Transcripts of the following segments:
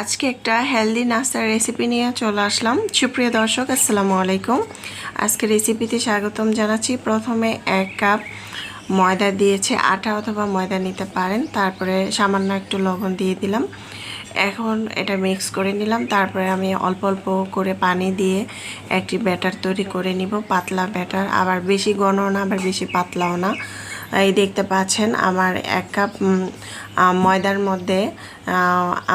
আজকে একটা হেলদি নাস্তার রেসিপি নিয়ে চলে আসলাম। সুপ্রিয় দর্শক, আসসালামু আলাইকুম। আজকে রেসিপিতে স্বাগতম জানাচ্ছি। প্রথমে এক কাপ ময়দা দিয়েছে, আটা অথবা ময়দা নিতে পারেন। তারপরে সামান্য একটু লবণ দিয়ে দিলাম। এখন এটা মিক্স করে নিলাম। তারপরে আমি অল্প অল্প করে পানি দিয়ে একটি ব্যাটার তৈরি করে নিব। পাতলা ব্যাটার আবার বেশি ঘন না, আবার বেশি পাতলাও না। এই দেখতে পাচ্ছেন আমার এক কাপ ময়দার মধ্যে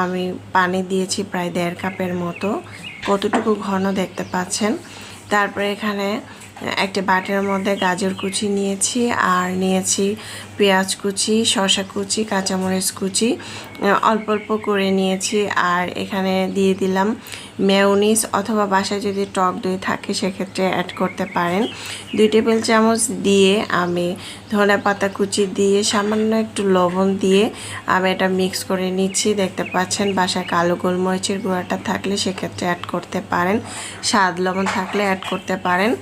আমি পানি দিয়েছি প্রায় দেড় কাপের মতো। কতটুকু ঘন দেখতে পাচ্ছেন? তারপরে এখানে একটা বাটির মধ্যে গাজর কুচি নিয়েছি, আর নিয়েছি পেঁয়াজ কুচি, শসা কুচি, কাঁচামরিচ কুচি। অল্প অল্প করে নিয়েছি, আর এখানে দিয়ে দিলাম মেয়নিস অথবা বাসায় যদি টক দই থাকে সেক্ষেত্রে অ্যাড করতে পারেন। দুই টেবিল চামচ দিয়ে আমি ধনে পাতা কুচি দিয়ে, সামান্য একটু লবণ দিয়ে আমি এটা মিক্স করে নিচ্ছি। দেখতে পাচ্ছেন বাসায় কালো গোলমরিচের গুঁড়াটা থাকলে সেক্ষেত্রে অ্যাড করতে পারেন। স্বাদ লবণ থাকলে অ্যাড করতে পারেন।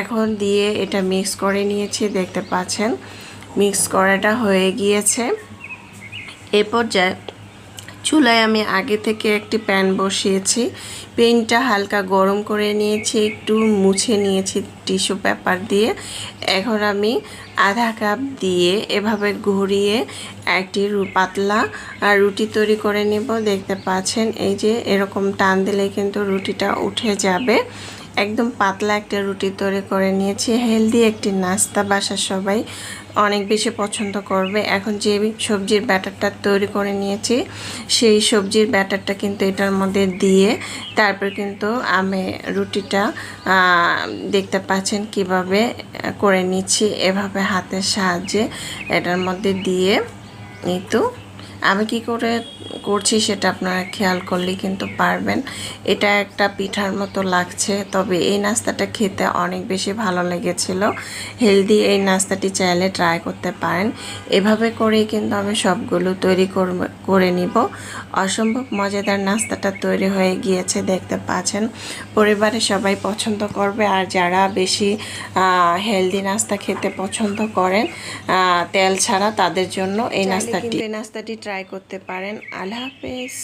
এখন দিয়ে এটা মিক্স করে নিয়েছি, দেখতে পাচ্ছেন। মিক্স করাটা হয়ে গিয়েছে। এ পর্যায়ে চুলায় আমি আগে থেকে একটি প্যান বসিয়েছি। পেনটা হালকা গরম করে নিয়েছি, একটু মুছে নিয়েছি টিস্যু পেপার দিয়ে। এখন আমি আধা কাপ দিয়ে এভাবে ঘুরিয়ে একটি পাতলা আর রুটি তৈরি করে নেব। দেখতে পাচ্ছেন, এই যে এরকম টান দিলে কিন্তু রুটিটা উঠে যাবে। একদম পাতলা একটা রুটি তৈরি করে নিয়েছি। হেলদি একটি নাস্তা বাসার সবাই অনেক বেশি পছন্দ করবে। এখন যে সবজির ব্যাটারটা তৈরি করে নিয়েছি, সেই সবজির ব্যাটারটা কিন্তু এটার মধ্যে দিয়ে তারপর কিন্তু আমি রুটিটা দেখতে পাচ্ছেন কীভাবে করে নিচ্ছি এভাবে হাতের সাহায্যে এটার মধ্যে দিয়ে। এই আমি কি করে করছি সেটা আপনারা খেয়াল করলেই কিন্তু পারবেন। এটা একটা পিঠার মতো লাগছে তবে এই নাস্তাটা খেতে অনেক বেশি ভালো লেগেছিল। হেলদি এই নাস্তাটি চাইলে ট্রাই করতে পারেন। এভাবে করেই কিন্তু আমি সবগুলো তৈরি করব- করে নিব। অসম্ভব মজাদার নাস্তাটা তৈরি হয়ে গিয়েছে দেখতে পাচ্ছেন। পরিবারের সবাই পছন্দ করবে আর যারা বেশি হেলদি নাস্তা খেতে পছন্দ করেন তেল ছাড়া তাদের জন্য এই নাস্তাটি। এই নাস্তাটি ট্রাই করতে পারেন। আল্লাহ lápis.